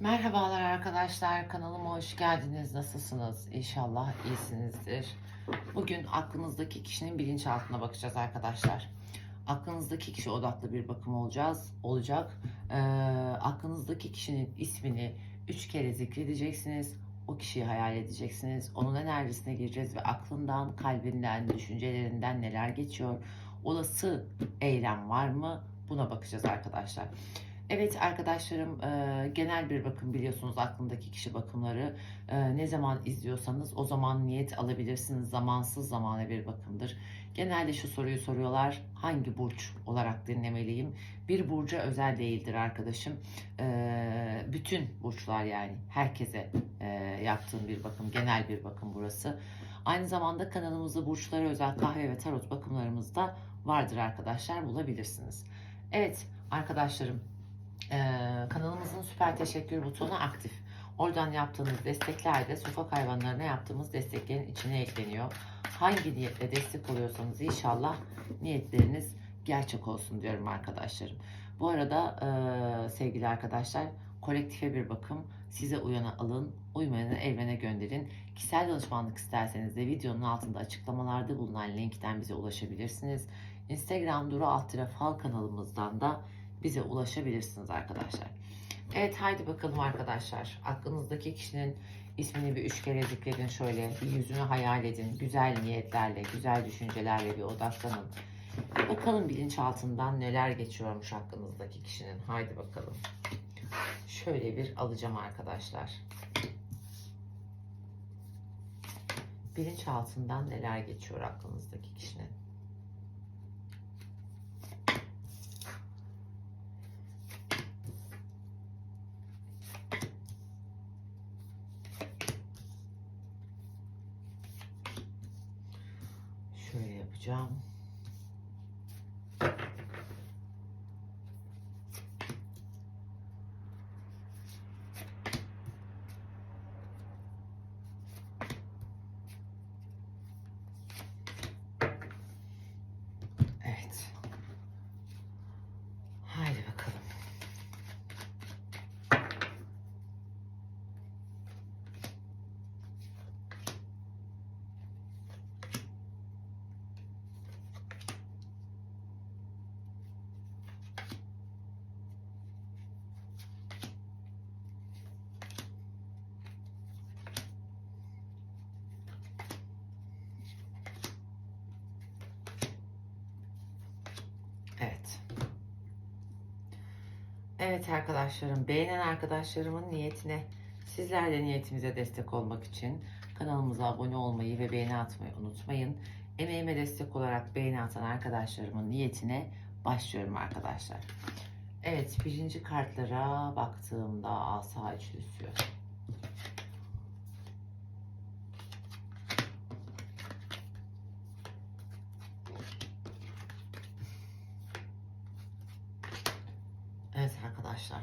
Merhabalar arkadaşlar, kanalıma hoş geldiniz. Nasılsınız? İnşallah iyisinizdir. Bugün aklınızdaki kişinin bilinçaltına bakacağız arkadaşlar. Aklınızdaki kişi odaklı bir bakım olacağız, olacak. Ee, aklınızdaki kişinin ismini üç kere zikredeceksiniz. O kişiyi hayal edeceksiniz. Onun enerjisine gireceğiz ve aklından, kalbinden, düşüncelerinden neler geçiyor? Olası eylem var mı? Buna bakacağız arkadaşlar. Evet arkadaşlarım e, genel bir bakım biliyorsunuz aklındaki kişi bakımları E, ne zaman izliyorsanız o zaman niyet alabilirsiniz zamansız zamana bir bakımdır. Genelde şu soruyu soruyorlar hangi burç olarak dinlemeliyim? Bir burca özel değildir arkadaşım. E, bütün burçlar yani herkese e, yaptığım bir bakım genel bir bakım burası. Aynı zamanda kanalımızda burçlara özel kahve ve tarot bakımlarımız da vardır arkadaşlar bulabilirsiniz. Evet arkadaşlarım ee, kanalımızın süper teşekkür butonu aktif. Oradan yaptığınız destekler de sokak hayvanlarına yaptığımız desteklerin içine ekleniyor. Hangi niyetle destek oluyorsanız inşallah niyetleriniz gerçek olsun diyorum arkadaşlarım. Bu arada e, sevgili arkadaşlar kolektife bir bakım size uyana alın, uymayanı evrene gönderin. Kişisel danışmanlık isterseniz de videonun altında açıklamalarda bulunan linkten bize ulaşabilirsiniz. Instagram Duru Alt Fal kanalımızdan da bize ulaşabilirsiniz arkadaşlar. Evet haydi bakalım arkadaşlar. Aklınızdaki kişinin ismini bir üç kere zikredin şöyle. Bir yüzünü hayal edin. Güzel niyetlerle, güzel düşüncelerle bir odaklanın. Bakalım bilinçaltından neler geçiyormuş hakkınızdaki kişinin. Haydi bakalım. Şöyle bir alacağım arkadaşlar. Bilinçaltından neler geçiyor aklınızdaki kişinin. Şöyle yapacağım. Evet. Haydi bakalım. Evet. Evet arkadaşlarım, beğenen arkadaşlarımın niyetine, sizler de niyetimize destek olmak için kanalımıza abone olmayı ve beğeni atmayı unutmayın. Emeğime destek olarak beğeni atan arkadaşlarımın niyetine başlıyorum arkadaşlar. Evet, birinci kartlara baktığımda asa üçlüsü. Evet arkadaşlar.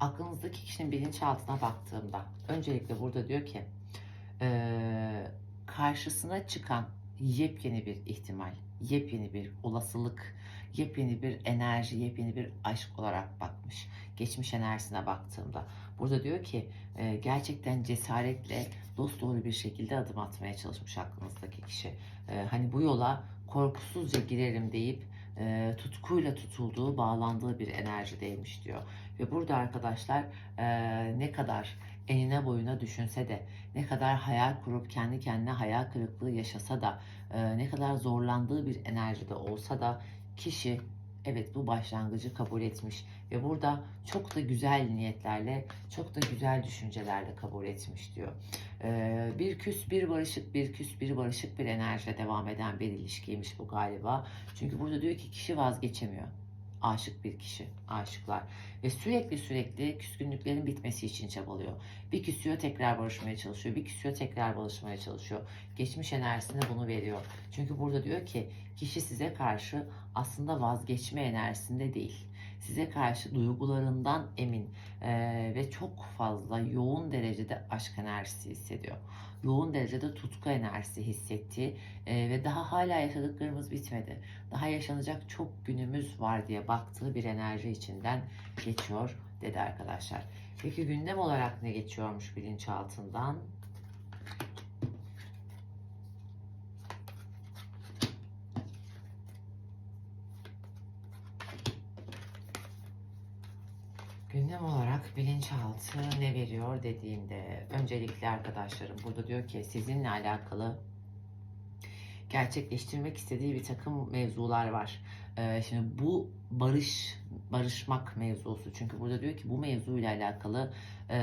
Aklınızdaki kişinin bilinçaltına baktığımda öncelikle burada diyor ki eee, karşısına çıkan yepyeni bir ihtimal, yepyeni bir olasılık, yepyeni bir enerji, yepyeni bir aşk olarak bakmış. Geçmiş enerjisine baktığımda. Burada diyor ki e, gerçekten cesaretle dosdoğru bir şekilde adım atmaya çalışmış aklınızdaki kişi. E, hani bu yola korkusuzca girerim deyip e, tutkuyla tutulduğu, bağlandığı bir enerjideymiş diyor. Ve burada arkadaşlar e, ne kadar enine boyuna düşünse de, ne kadar hayal kurup kendi kendine hayal kırıklığı yaşasa da, e, ne kadar zorlandığı bir enerjide olsa da kişi evet bu başlangıcı kabul etmiş ve burada çok da güzel niyetlerle, çok da güzel düşüncelerle kabul etmiş diyor. Ee, bir küs bir barışık, bir küs bir barışık bir enerjiyle devam eden bir ilişkiymiş bu galiba. Çünkü burada diyor ki kişi vazgeçemiyor. Aşık bir kişi, aşıklar. Ve sürekli sürekli küskünlüklerin bitmesi için çabalıyor. Bir küsüyor tekrar barışmaya çalışıyor. Bir küsüyor tekrar barışmaya çalışıyor. Geçmiş enerjisine bunu veriyor. Çünkü burada diyor ki kişi size karşı aslında vazgeçme enerjisinde değil. Size karşı duygularından emin eee, ve çok fazla yoğun derecede aşk enerjisi hissediyor. Yoğun derecede tutku enerjisi hissettiği eee, ve daha hala yaşadıklarımız bitmedi. Daha yaşanacak çok günümüz var diye baktığı bir enerji içinden geçiyor dedi arkadaşlar. Peki gündem olarak ne geçiyormuş bilinçaltından? Gündem olarak bilinçaltı ne veriyor dediğimde öncelikle arkadaşlarım burada diyor ki sizinle alakalı gerçekleştirmek istediği bir takım mevzular var. Ee, şimdi bu barış barışmak mevzusu çünkü burada diyor ki bu mevzuyla alakalı e,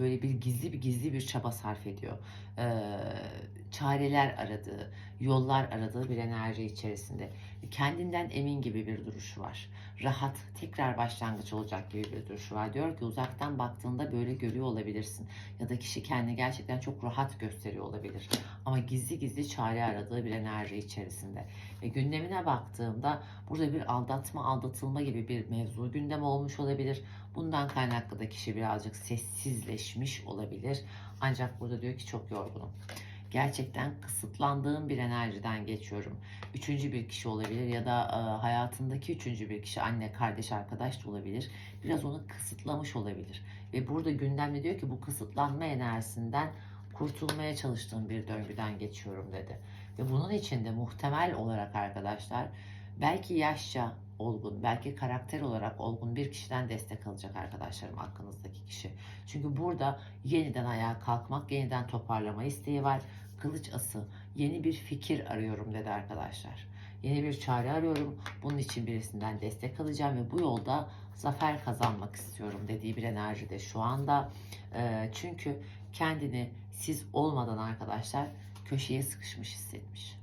böyle bir gizli bir gizli bir çaba sarf ediyor. E, çareler aradığı, yollar aradığı bir enerji içerisinde. Kendinden emin gibi bir duruşu var. Rahat, tekrar başlangıç olacak gibi bir duruşu var. Diyor ki uzaktan baktığında böyle görüyor olabilirsin. Ya da kişi kendini gerçekten çok rahat gösteriyor olabilir. Ama gizli gizli çare aradığı bir enerji içerisinde. Ve gündemine baktığımda burada bir aldatma, aldatılma gibi bir mevzu gündem olmuş olabilir. Bundan kaynaklı da kişi birazcık sessizleşmiş olabilir. Ancak burada diyor ki çok yorgunum. Gerçekten kısıtlandığım bir enerjiden geçiyorum. Üçüncü bir kişi olabilir ya da e, hayatındaki üçüncü bir kişi anne, kardeş, arkadaş da olabilir. Biraz onu kısıtlamış olabilir. Ve burada gündemde diyor ki bu kısıtlanma enerjisinden kurtulmaya çalıştığım bir döngüden geçiyorum dedi. Ve bunun için de muhtemel olarak arkadaşlar belki yaşça olgun, belki karakter olarak olgun bir kişiden destek alacak arkadaşlarım aklınızdaki kişi. Çünkü burada yeniden ayağa kalkmak, yeniden toparlama isteği var. Kılıç ası, yeni bir fikir arıyorum dedi arkadaşlar. Yeni bir çare arıyorum. Bunun için birisinden destek alacağım ve bu yolda zafer kazanmak istiyorum dediği bir enerjide şu anda. Ee, çünkü kendini siz olmadan arkadaşlar köşeye sıkışmış hissetmiş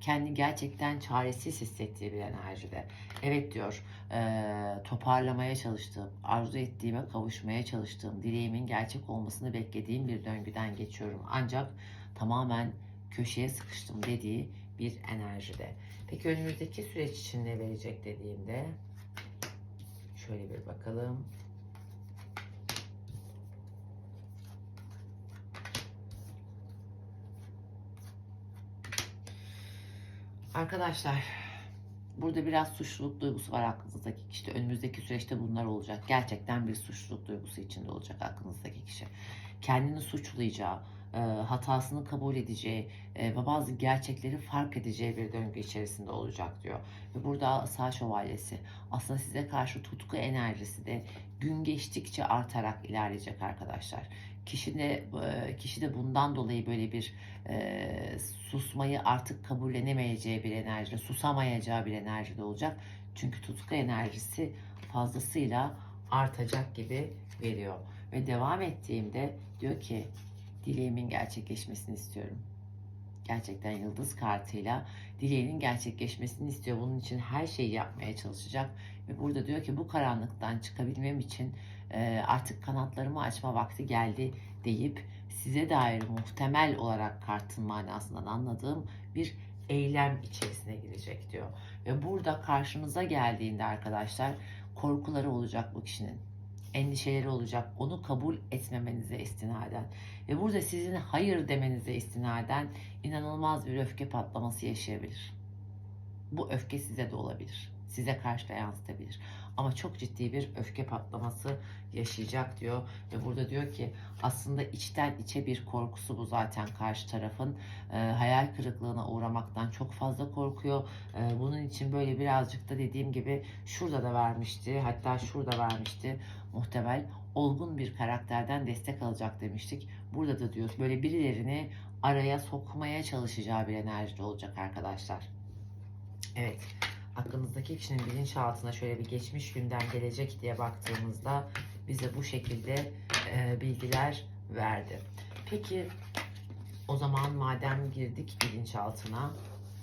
kendi gerçekten çaresiz hissettiği bir enerjide. Evet diyor, e, toparlamaya çalıştığım, arzu ettiğime kavuşmaya çalıştığım, dileğimin gerçek olmasını beklediğim bir döngüden geçiyorum. Ancak tamamen köşeye sıkıştım dediği bir enerjide. Peki önümüzdeki süreç için ne verecek dediğimde şöyle bir bakalım. Arkadaşlar burada biraz suçluluk duygusu var aklınızdaki kişide. Önümüzdeki süreçte bunlar olacak. Gerçekten bir suçluluk duygusu içinde olacak aklınızdaki kişi. Kendini suçlayacağı, e, hatasını kabul edeceği e, ve bazı gerçekleri fark edeceği bir döngü içerisinde olacak diyor. Ve burada sağ şövalyesi aslında size karşı tutku enerjisi de gün geçtikçe artarak ilerleyecek arkadaşlar. Kişi de, e, kişi de bundan dolayı böyle bir e, susmayı artık kabullenemeyeceği bir enerjide, susamayacağı bir enerjide olacak. Çünkü tutku enerjisi fazlasıyla artacak gibi veriyor. Ve devam ettiğimde diyor ki dileğimin gerçekleşmesini istiyorum. Gerçekten yıldız kartıyla dileğinin gerçekleşmesini istiyor. Bunun için her şeyi yapmaya çalışacak. Ve burada diyor ki bu karanlıktan çıkabilmem için e, artık kanatlarımı açma vakti geldi deyip size dair muhtemel olarak kartın manasından anladığım bir eylem içerisine girecek diyor. Ve burada karşınıza geldiğinde arkadaşlar korkuları olacak bu kişinin. Endişeleri olacak. Onu kabul etmemenize istinaden. Ve burada sizin hayır demenize istinaden inanılmaz bir öfke patlaması yaşayabilir. Bu öfke size de olabilir. Size karşı da yansıtabilir. Ama çok ciddi bir öfke patlaması yaşayacak diyor. Ve burada diyor ki aslında içten içe bir korkusu bu zaten karşı tarafın. E, hayal kırıklığına uğramaktan çok fazla korkuyor. E, bunun için böyle birazcık da dediğim gibi şurada da vermişti. Hatta şurada vermişti. Muhtemel olgun bir karakterden destek alacak demiştik. Burada da diyoruz böyle birilerini araya sokmaya çalışacağı bir enerjide olacak arkadaşlar. Evet aklınızdaki kişinin bilinçaltına şöyle bir geçmiş günden gelecek diye baktığımızda bize bu şekilde e, bilgiler verdi. Peki o zaman madem girdik bilinçaltına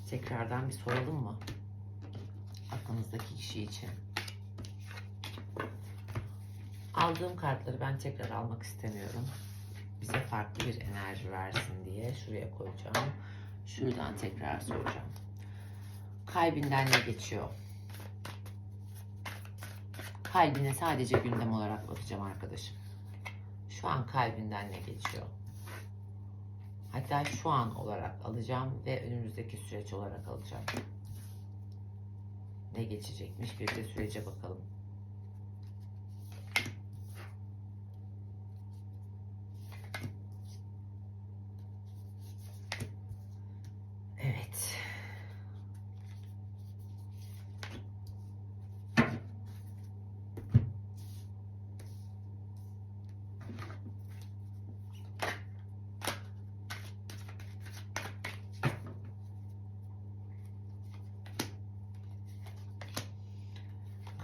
tekrardan bir soralım mı? Aklınızdaki kişi için. Aldığım kartları ben tekrar almak istemiyorum. Bize farklı bir enerji versin diye şuraya koyacağım. Şuradan tekrar soracağım kalbinden ne geçiyor? Kalbine sadece gündem olarak bakacağım arkadaşım. Şu an kalbinden ne geçiyor? Hatta şu an olarak alacağım ve önümüzdeki süreç olarak alacağım. Ne geçecekmiş bir de sürece bakalım.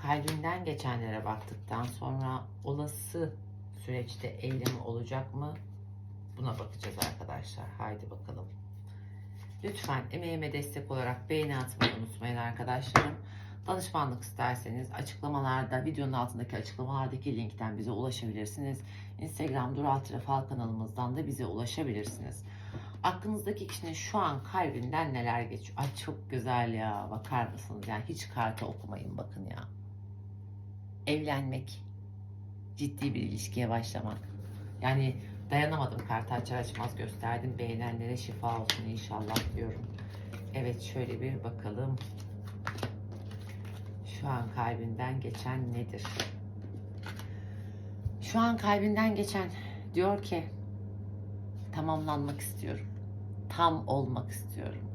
Kalbinden geçenlere baktıktan sonra olası süreçte eylemi olacak mı? Buna bakacağız arkadaşlar. Haydi bakalım. Lütfen emeğime destek olarak beğeni atmayı unutmayın arkadaşlarım. Danışmanlık isterseniz açıklamalarda, videonun altındaki açıklamalardaki linkten bize ulaşabilirsiniz. Instagram Dural Trafal kanalımızdan da bize ulaşabilirsiniz. Aklınızdaki kişinin şu an kalbinden neler geçiyor? Ay çok güzel ya. Bakar mısınız? Yani hiç kartı okumayın bakın ya evlenmek, ciddi bir ilişkiye başlamak. Yani dayanamadım kartı açar açmaz gösterdim. Beğenenlere şifa olsun inşallah diyorum. Evet şöyle bir bakalım. Şu an kalbinden geçen nedir? Şu an kalbinden geçen diyor ki tamamlanmak istiyorum. Tam olmak istiyorum.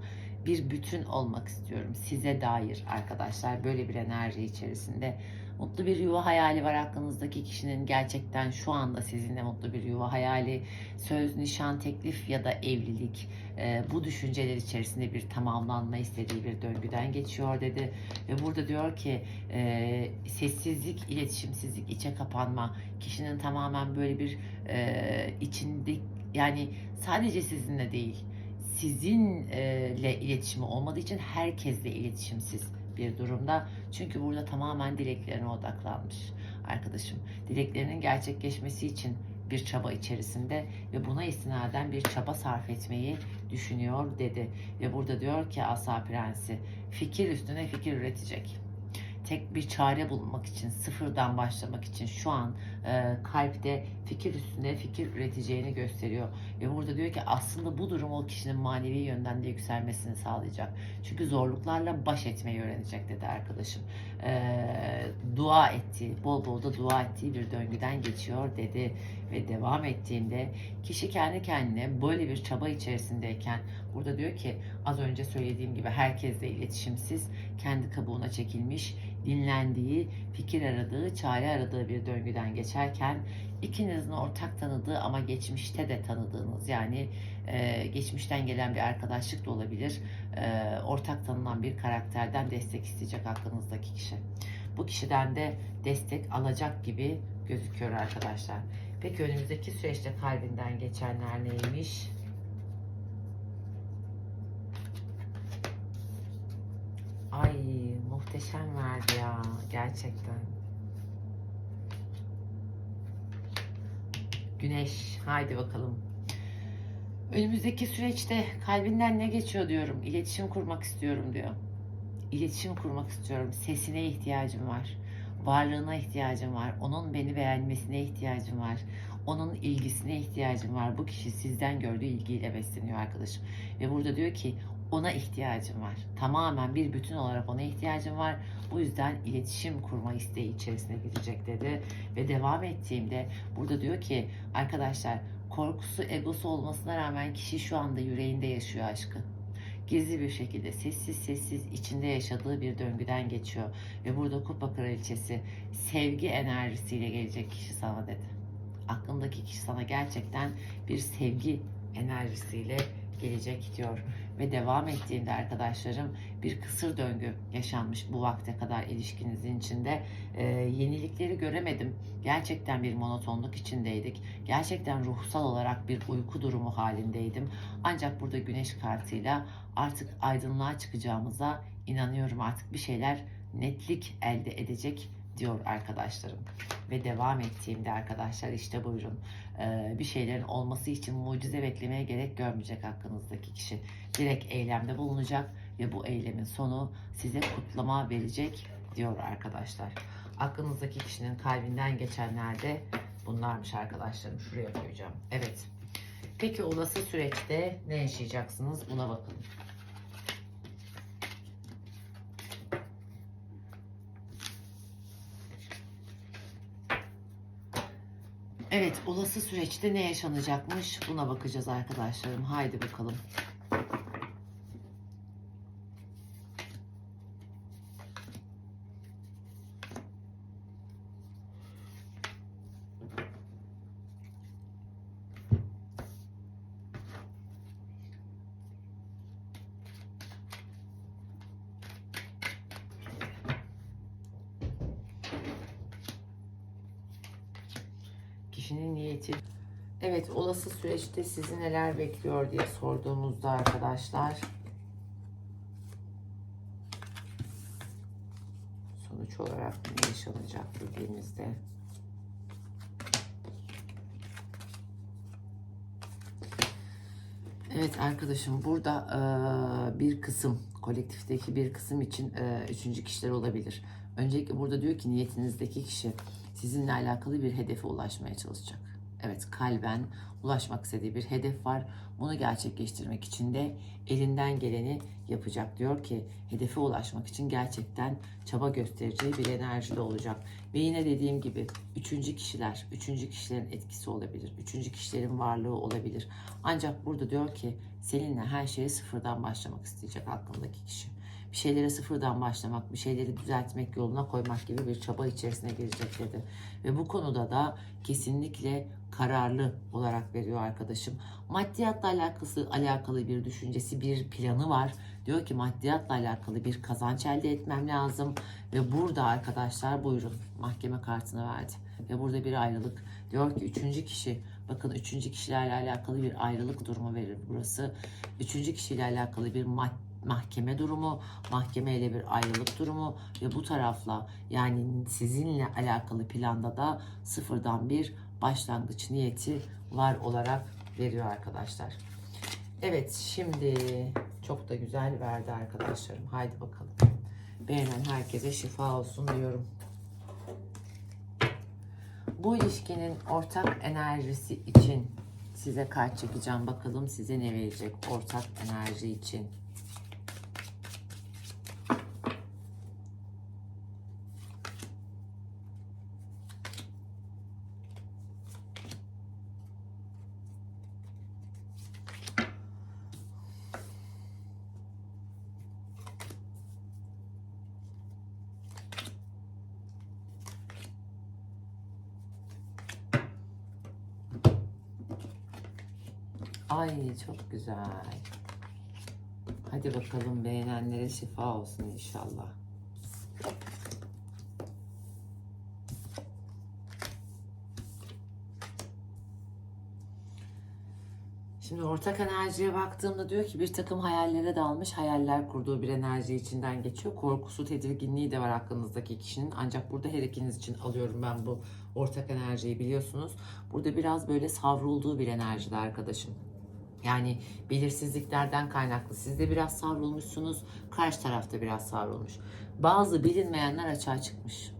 Bir bütün olmak istiyorum. Size dair arkadaşlar böyle bir enerji içerisinde mutlu bir yuva hayali var aklınızdaki kişinin gerçekten şu anda sizinle mutlu bir yuva hayali, söz, nişan, teklif ya da evlilik e, bu düşünceler içerisinde bir tamamlanma istediği bir döngüden geçiyor dedi. Ve burada diyor ki e, sessizlik, iletişimsizlik, içe kapanma kişinin tamamen böyle bir e, içinde yani sadece sizinle değil sizinle iletişimi olmadığı için herkesle iletişimsiz bir durumda. Çünkü burada tamamen dileklerine odaklanmış arkadaşım. Dileklerinin gerçekleşmesi için bir çaba içerisinde ve buna istinaden bir çaba sarf etmeyi düşünüyor dedi. Ve burada diyor ki Asa Prensi fikir üstüne fikir üretecek tek bir çare bulmak için, sıfırdan başlamak için şu an e, kalpte fikir üstüne fikir üreteceğini gösteriyor. Ve burada diyor ki aslında bu durum o kişinin manevi yönden de yükselmesini sağlayacak. Çünkü zorluklarla baş etmeyi öğrenecek dedi arkadaşım. E, dua ettiği, bol bol da dua ettiği bir döngüden geçiyor dedi. Ve devam ettiğinde kişi kendi kendine böyle bir çaba içerisindeyken burada diyor ki az önce söylediğim gibi herkesle iletişimsiz, kendi kabuğuna çekilmiş, dinlendiği, fikir aradığı, çare aradığı bir döngüden geçerken ikinizin ortak tanıdığı ama geçmişte de tanıdığınız yani e, geçmişten gelen bir arkadaşlık da olabilir. E, ortak tanınan bir karakterden destek isteyecek aklınızdaki kişi. Bu kişiden de destek alacak gibi gözüküyor arkadaşlar. Peki önümüzdeki süreçte kalbinden geçenler neymiş? Ay muhteşem verdi ya gerçekten. Güneş haydi bakalım. Önümüzdeki süreçte kalbinden ne geçiyor diyorum. İletişim kurmak istiyorum diyor. İletişim kurmak istiyorum. Sesine ihtiyacım var. Varlığına ihtiyacım var. Onun beni beğenmesine ihtiyacım var. Onun ilgisine ihtiyacım var. Bu kişi sizden gördüğü ilgiyle besleniyor arkadaşım. Ve burada diyor ki ona ihtiyacım var. Tamamen bir bütün olarak ona ihtiyacım var. Bu yüzden iletişim kurma isteği içerisine girecek dedi. Ve devam ettiğimde burada diyor ki arkadaşlar korkusu, egosu olmasına rağmen kişi şu anda yüreğinde yaşıyor aşkı. Gizli bir şekilde sessiz sessiz içinde yaşadığı bir döngüden geçiyor. Ve burada Kupa Kraliçesi sevgi enerjisiyle gelecek kişi sana dedi. Aklındaki kişi sana gerçekten bir sevgi enerjisiyle gelecek diyor ve devam ettiğinde arkadaşlarım bir kısır döngü yaşanmış bu vakte kadar ilişkinizin içinde. Ee, yenilikleri göremedim. Gerçekten bir monotonluk içindeydik. Gerçekten ruhsal olarak bir uyku durumu halindeydim. Ancak burada güneş kartıyla artık aydınlığa çıkacağımıza inanıyorum. Artık bir şeyler netlik elde edecek diyor arkadaşlarım. Ve devam ettiğimde arkadaşlar işte buyurun bir şeylerin olması için mucize beklemeye gerek görmeyecek hakkınızdaki kişi. Direkt eylemde bulunacak ve bu eylemin sonu size kutlama verecek diyor arkadaşlar. Aklınızdaki kişinin kalbinden geçenlerde bunlarmış arkadaşlarım. Şuraya koyacağım. Evet. Peki olası süreçte ne yaşayacaksınız? Buna bakın. Evet, olası süreçte ne yaşanacakmış? Buna bakacağız arkadaşlarım. Haydi bakalım. Kişinin niyeti. Evet, olası süreçte sizi neler bekliyor diye sorduğumuzda arkadaşlar. Sonuç olarak ne yaşanacak dediğimizde. Evet arkadaşım burada eee, bir kısım kolektifteki bir kısım için eee, üçüncü kişiler olabilir. Öncelikle burada diyor ki niyetinizdeki kişi sizinle alakalı bir hedefe ulaşmaya çalışacak. Evet kalben ulaşmak istediği bir hedef var. Bunu gerçekleştirmek için de elinden geleni yapacak. Diyor ki hedefe ulaşmak için gerçekten çaba göstereceği bir enerji de olacak. Ve yine dediğim gibi üçüncü kişiler, üçüncü kişilerin etkisi olabilir. Üçüncü kişilerin varlığı olabilir. Ancak burada diyor ki seninle her şeye sıfırdan başlamak isteyecek aklındaki kişi. Bir şeylere sıfırdan başlamak, bir şeyleri düzeltmek yoluna koymak gibi bir çaba içerisine girecek dedi. Ve bu konuda da kesinlikle kararlı olarak veriyor arkadaşım. Maddiyatla alakası alakalı bir düşüncesi, bir planı var. Diyor ki maddiyatla alakalı bir kazanç elde etmem lazım. Ve burada arkadaşlar buyurun mahkeme kartını verdi. Ve burada bir ayrılık. Diyor ki üçüncü kişi bakın üçüncü kişilerle alakalı bir ayrılık durumu verir burası. Üçüncü kişiyle alakalı bir mad mahkeme durumu, mahkemeyle bir ayrılık durumu ve bu tarafla yani sizinle alakalı planda da sıfırdan bir başlangıç niyeti var olarak veriyor arkadaşlar. Evet şimdi çok da güzel verdi arkadaşlarım. Haydi bakalım. Beğenen herkese şifa olsun diyorum. Bu ilişkinin ortak enerjisi için size kart çekeceğim. Bakalım size ne verecek ortak enerji için. Ay çok güzel. Hadi bakalım beğenenlere şifa olsun inşallah. Şimdi ortak enerjiye baktığımda diyor ki bir takım hayallere dalmış, hayaller kurduğu bir enerji içinden geçiyor. Korkusu, tedirginliği de var aklınızdaki kişinin. Ancak burada her ikiniz için alıyorum ben bu ortak enerjiyi biliyorsunuz. Burada biraz böyle savrulduğu bir enerjide arkadaşım. Yani belirsizliklerden kaynaklı. Siz de biraz savrulmuşsunuz, karşı tarafta biraz savrulmuş. Bazı bilinmeyenler açığa çıkmış.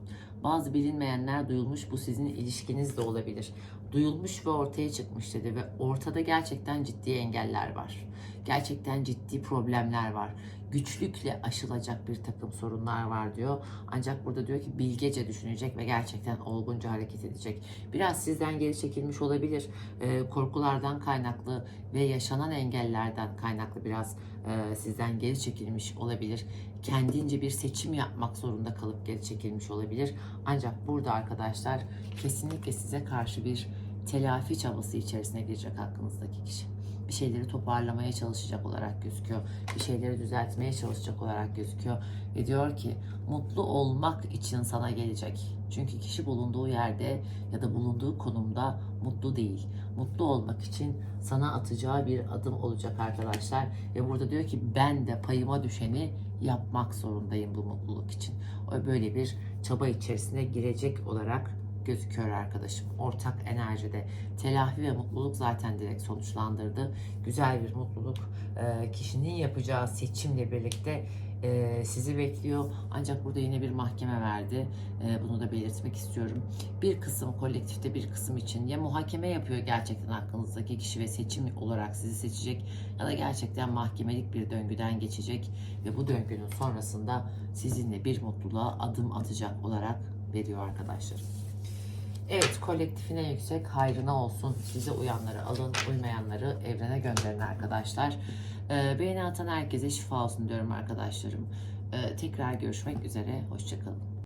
Bazı bilinmeyenler duyulmuş. Bu sizin ilişkiniz de olabilir. Duyulmuş ve ortaya çıkmış dedi ve ortada gerçekten ciddi engeller var. Gerçekten ciddi problemler var. Güçlükle aşılacak bir takım sorunlar var diyor. Ancak burada diyor ki bilgece düşünecek ve gerçekten olgunca hareket edecek. Biraz sizden geri çekilmiş olabilir. Ee, korkulardan kaynaklı ve yaşanan engellerden kaynaklı biraz e, sizden geri çekilmiş olabilir. Kendince bir seçim yapmak zorunda kalıp geri çekilmiş olabilir. Ancak burada arkadaşlar kesinlikle size karşı bir telafi çabası içerisine girecek hakkınızdaki kişi. Bir şeyleri toparlamaya çalışacak olarak gözüküyor. Bir şeyleri düzeltmeye çalışacak olarak gözüküyor. Ve diyor ki mutlu olmak için sana gelecek. Çünkü kişi bulunduğu yerde ya da bulunduğu konumda mutlu değil. Mutlu olmak için sana atacağı bir adım olacak arkadaşlar. Ve burada diyor ki ben de payıma düşeni yapmak zorundayım bu mutluluk için. O böyle bir çaba içerisine girecek olarak gözüküyor arkadaşım. Ortak enerjide telafi ve mutluluk zaten direkt sonuçlandırdı. Güzel bir mutluluk e, kişinin yapacağı seçimle birlikte e, sizi bekliyor. Ancak burada yine bir mahkeme verdi. E, bunu da belirtmek istiyorum. Bir kısım kolektifte bir kısım için ya muhakeme yapıyor gerçekten hakkınızdaki kişi ve seçim olarak sizi seçecek ya da gerçekten mahkemelik bir döngüden geçecek ve bu döngünün sonrasında sizinle bir mutluluğa adım atacak olarak veriyor arkadaşlar. Evet kolektifin en yüksek hayrına olsun. Size uyanları alın, uymayanları evrene gönderin arkadaşlar. Ee, beğeni atan herkese şifa olsun diyorum arkadaşlarım. Ee, tekrar görüşmek üzere. Hoşçakalın.